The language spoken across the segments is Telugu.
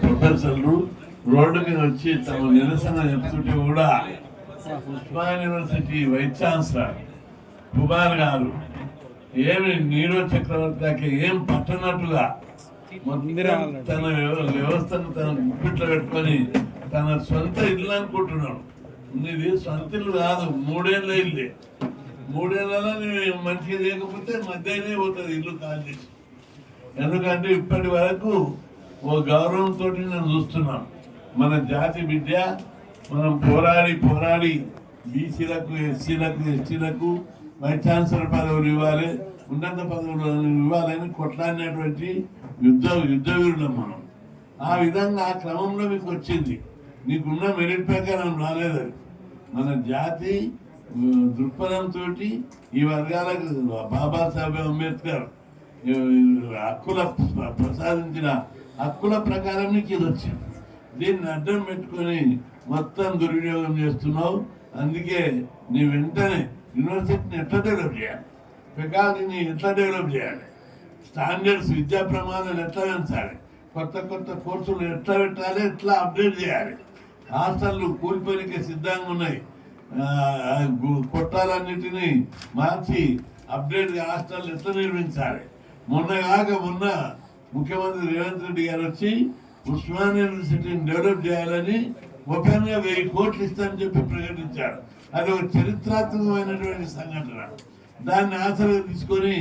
ప్రొఫెసర్లు రోడ్డు మీద వచ్చి తమ నిరసన చెప్తుంటే కూడా Osman university vice chancellor Kumar గారు ఏమి నీరో చక్రవర్తి దాకా ఏం పట్టనట్టుగా తన వ్యవ- వ్యవస్థను తన గుప్పిట్లో పెట్టుకొని తన సొంత ఇల్లు అనుకుంటున్నాడు. ఇది సొంత ఇల్లు కాదు మూడేళ్ళ ఇల్లే. మూడేళ్ళలో నువ్వు మంచిగా చేయకపోతే మధ్యనే పోతుంది ఇల్లు కాల్ చేసి. ఎందుకంటే ఇప్పటి వరకు ఓ గౌరవంతో నేను చూస్తున్నాను మన జాతి విద్య మనం పోరాడి పోరాడి బీసీలకు ఎస్సీలకు ఎస్టీలకు వైస్ ఛాన్సలర్ పదవులు ఇవ్వాలి. ఉన్నత పదవులు ఇవ్వాలని కొట్లాడినటువంటి యుద్ధ యుద్ధ వీరులం మనం. ఆ విధంగా ఆ క్రమంలో మీకు వచ్చింది. నీకున్న మెరిట్ ప్రకారం రాలేదు మన జాతి దృక్పథంతో ఈ వర్గాలకు బాబాసాహెబ్ అంబేద్కర్ హక్కుల ప్రసాదించిన హక్కుల ప్రకారం నీకు ఇది వచ్చింది. దీన్ని అడ్డం పెట్టుకొని మొత్తం దుర్వినియోగం చేస్తున్నావు. అందుకే నీ వెంటనే యూనివర్సిటీని ఎట్లా డెవలప్ చేయాలి? ఫెకాల్టీని ఎట్లా డెవలప్ చేయాలి? స్టాండర్డ్స్ విద్యా ప్రమాణాలు ఎట్లా పెంచాలి? కొత్త కొత్త కోర్సులు ఎట్లా పెట్టాలి? ఎట్లా అప్డేట్ చేయాలి? హాస్టళ్ళు కూలిపోయినకే సిద్ధంగా ఉన్నాయి. కొట్టాలన్నిటినీ మార్చి అప్డేట్ హాస్టల్ ఎట్లా నిర్మించాలి? మొన్న కాక మొన్న ముఖ్యమంత్రి రేవంత్ రెడ్డి గారు వచ్చి ఉస్మాన్ యూనివర్సిటీని డెవలప్ చేయాలని ఓపెన్ వెయ్యి కోట్లు ఇస్తానని చెప్పి ప్రకటించాడు అది ఒక చరిత్రాత్మకమైనటువంటి సంఘటన. దాన్ని ఆసరా తీసుకొని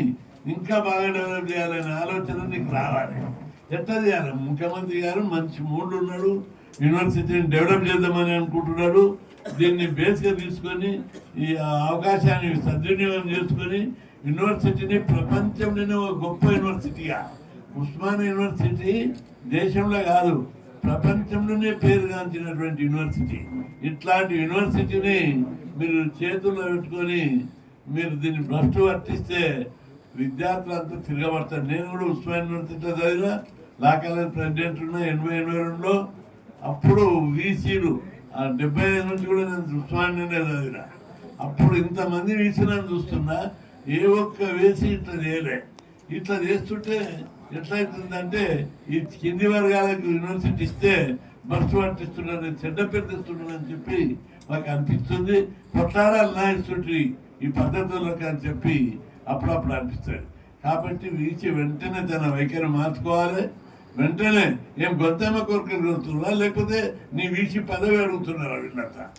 ఇంకా బాగా డెవలప్ చేయాలనే ఆలోచన నీకు రావాలి. ఎట్లా చేయాలి? ముఖ్యమంత్రి గారు మంచి మూడు ఉన్నాడు. యూనివర్సిటీని డెవలప్ చేద్దామని అనుకుంటున్నాడు. దీన్ని బేస్గా తీసుకొని ఈ అవకాశాన్ని సద్వినియోగం చేసుకొని యూనివర్సిటీని ప్రపంచంలోనే ఒక గొప్ప యూనివర్సిటీగా ఉస్మాన్ యూనివర్సిటీ దేశంలో కాదు ప్రపంచంలోనే పేరుగాంచినటువంటి యూనివర్సిటీ. ఇట్లాంటి యూనివర్సిటీని మీరు చేతుల్లో పెట్టుకొని మీరు దీన్ని భ్రష్టు వర్తిస్తే విద్యార్థులంతా తిరగబడతారు. నేను కూడా ఉస్మాన్ యూనివర్సిటీలో చదివిన లా కాలేజ్ ప్రెసిడెంట్ ఉన్న ఎనభై ఎనభై రెండులో అప్పుడు వీసీలు ఆ డెబ్బై ఐదు నుంచి కూడా నేను ఉస్మాన్ చదివిన. అప్పుడు ఇంతమంది వీసీలను చూస్తున్నా ఏ ఒక్క వేసి ఇట్లా చేయలే. ఇట్లా చేస్తుంటే ఎట్లయితుందంటే ఈ కింది వర్గాలకు యూనివర్సిటీ ఇస్తే బస్సు పట్టిస్తున్నారు చెడ్డ పేరు చెప్పి మాకు అనిపిస్తుంది. కొట్లాడాలి నా ఈ పద్ధతులకు అని చెప్పి అప్పుడప్పుడు అనిపిస్తుంది. కాబట్టి వీచి వెంటనే తన వైఖరి మార్చుకోవాలి. వెంటనే ఏం గొంతమ్మ కోరికలు కోరుతున్నారా? లేకపోతే నీ వీచి పదవి అడుగుతున్నారా వీళ్ళంతా?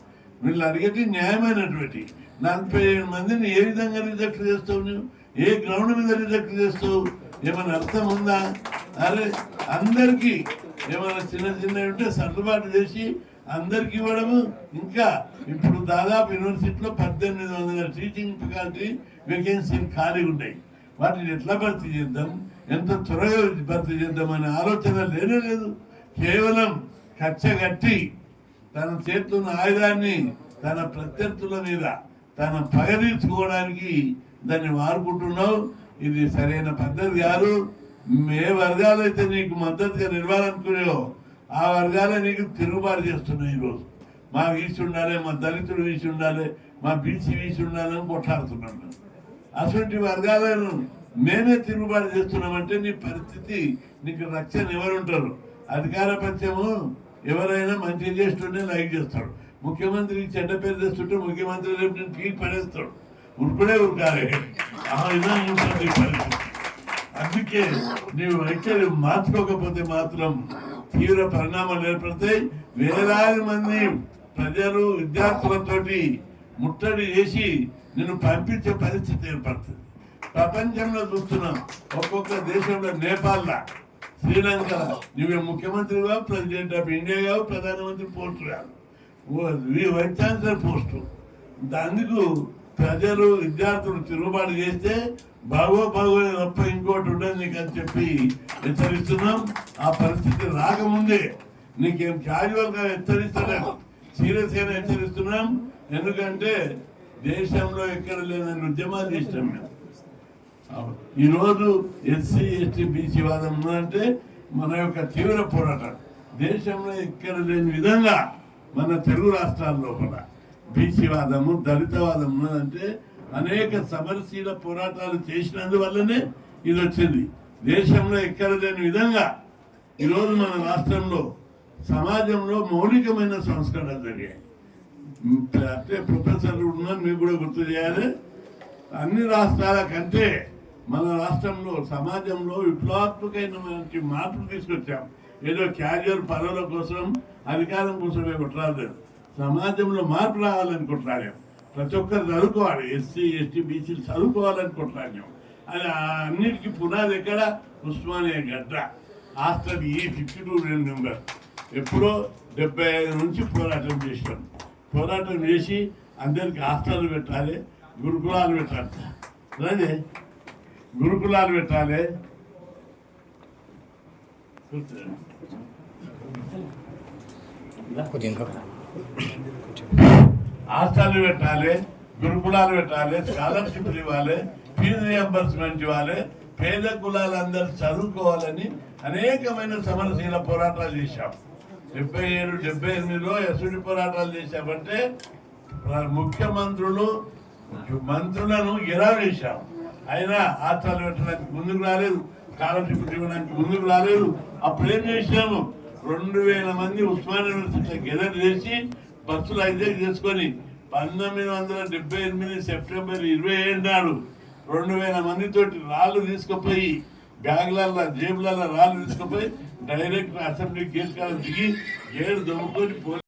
వీళ్ళు అడిగేది న్యాయమైనటువంటి. నలభై ఏడు మందిని ఏ విధంగా రిజెక్ట్ చేస్తావు నువ్వు? ఏ గ్రౌండ్ మీద రిజెక్ట్ చేస్తావు? ఏమైనా అర్థం ఉందా? అరే అందరికీ ఏమైనా చిన్న చిన్నవి ఉంటే సర్దుబాటు చేసి అందరికి ఇవ్వడము. ఇంకా ఇప్పుడు దాదాపు యూనివర్సిటీలో పద్దెనిమిది వందల టీచింగ్ ఫ్యాకల్టీ వేకెన్సీలు ఖాళీ ఉన్నాయి. వాటిని ఎట్లా భర్తీ చేద్దాం? ఎంత త్వరగా భర్తీ చేద్దాం అనే ఆలోచన లేనే లేదు. కేవలం కచ్చగట్టి తన చేతున్న ఆయుధాన్ని తన ప్రత్యర్థుల మీద తన పగ తీర్చుకోవడానికి దాన్ని వాడుకుంటున్నావు. ఇది సరైన పద్ధతి కాదు. ఏ వర్గాలైతే నీకు మద్దతుగా నిలవాలనుకునేవో ఆ వర్గాలే నీకు తిరుగుబాటు చేస్తున్నాయి ఈరోజు. మా వీసి ఉండాలి మా దళితుడు వీసి ఉండాలి మా బీసీ వీసి ఉండాలని కొట్లాడుతున్నాం మేము. అటువంటి వర్గాలను మేమే తిరుగుబాటు చేస్తున్నామంటే నీ పరిస్థితి నీకు రక్షణ ఎవరుంటారు? అధికార పక్షము ఎవరైనా మంచి చేస్తుంటే లైక్ చేస్తాడు. ముఖ్యమంత్రికి చెడ్డ పేరు తెస్తుంటే ముఖ్యమంత్రి రేపు నేను పీకి పడేస్తాడు. ఉరుకుడే ఉరకాలి. ఆ విధంగా ఉంటుంది పరిస్థితి అందుకే నీవు వైఖరి మార్చుకోకపోతే మాత్రం తీవ్ర పరిణామాలు ఏర్పడతాయి. వేలాది మంది ప్రజలు విద్యార్థులతో ముట్టడి చేసి నిన్ను పంపించే పరిస్థితి ఏర్పడుతుంది. ప్రపంచంలో చూస్తున్నాం ఒక్కొక్క దేశంలో నేపాల్లో శ్రీలంక నువ్వే ముఖ్యమంత్రిగా ప్రెసిడెంట్ ఆఫ్ ఇండియా కావు ప్రధానమంత్రి పోస్టు కాదు. Vice chancellor post. అందుకు ప్రజలు విద్యార్థులు తిరుగుబాటు చేస్తే బాగో బాగో తప్ప ఇంకోటి ఉండదు నీకు అని చెప్పి హెచ్చరిస్తున్నాం. ఆ పరిస్థితి రాకముందే నీకేం క్యాజువల్గా హెచ్చరిస్తలేము సీరియస్ గానే హెచ్చరిస్తున్నాం. ఎందుకంటే దేశంలో ఎక్కడ లేదని ఉద్యమాలు చేసినాం మేము. ఈరోజు ఎస్సీ ఎస్టీ బీసీ వాదం ఉందంటే మన యొక్క తీవ్ర పోరాటం. దేశంలో ఎక్కడ లేని విధంగా మన తెలుగు రాష్ట్రాల లోపల బీసీ వాదము దళిత ఉన్నదంటే అనేక సమరశీల పోరాటాలు చేసినందువల్లనే ఇది వచ్చింది. దేశంలో ఎక్కడ లేని విధంగా ఈరోజు మన రాష్ట్రంలో సమాజంలో మౌలికమైన సంస్కరణలు జరిగాయి. అంటే ప్రొఫెసర్లు ఉన్నారు మీకు కూడా గుర్తు చేయాలి. అన్ని రాష్ట్రాల కంటే మన రాష్ట్రంలో సమాజంలో విప్లవాత్మకమైనటువంటి మార్పులు తీసుకొచ్చాం. ఏదో క్యాజువల్ పదవుల కోసం అధికారం కోసమే కొట్లాడలేదు. సమాజంలో మార్పు రావాలని ప్రతి ఒక్కరు చదువుకోవాలి ఎస్సీ ఎస్టీ బీసీలు చదువుకోవాలని అది అన్నిటికీ పునాది ఎక్కడ? ఉస్మానియా గడ్డ. హాస్టల్ ఈ ఫిఫ్టీ టూ రెండు నెంబర్. ఎప్పుడో డెబ్బై ఐదు నుంచి పోరాటం చేసినాం పోరాటం చేసి అందరికి హాస్టల్ పెట్టాలి గురుకులాలు పెట్టాలి. అదే గురుకులాలు పెట్టాలి. హాస్టల్ పెట్టాలి గురుకులాలు పెట్టాలి స్కాలర్షిప్లు ఇవ్వాలి ఫీజు రియంబర్స్మెంట్ ఇవ్వాలి పేద కులాలందరూ చదువుకోవాలని అనేకమైన సమరశీల పోరాటాలు చేశాం. డెబ్బై ఏడు డెబ్బై ఎనిమిదిలో ఎసుడి పోరాటాలు చేశామంటే ముఖ్యమంత్రులు మంత్రులను ఎలా చేశాం అయినా హాస్టల్ పెట్టడానికి ముందుకు రాలేదు స్కాలర్షిప్ ఇవ్వడానికి ముందుకు రాలేదు. అప్పుడు ఏం చేసినాము రెండు వేల మంది ఉస్మాన్ యూనివర్సిటీ గెదర్ చేసి బస్సులు హైజాక్ చేసుకొని పంతొమ్మిది వందల డెబ్బై ఎనిమిది సెప్టెంబర్ ఇరవై ఏడు నాడు రెండు వేల మందితోటి రాళ్ళు తీసుకుపోయి బ్యాగులలో జేబులలో రాళ్ళు తీసుకుపోయి డైరెక్ట్ అసెంబ్లీ గేట్ కాడ దిగి ఏడు దొమ్ముకొని పోయి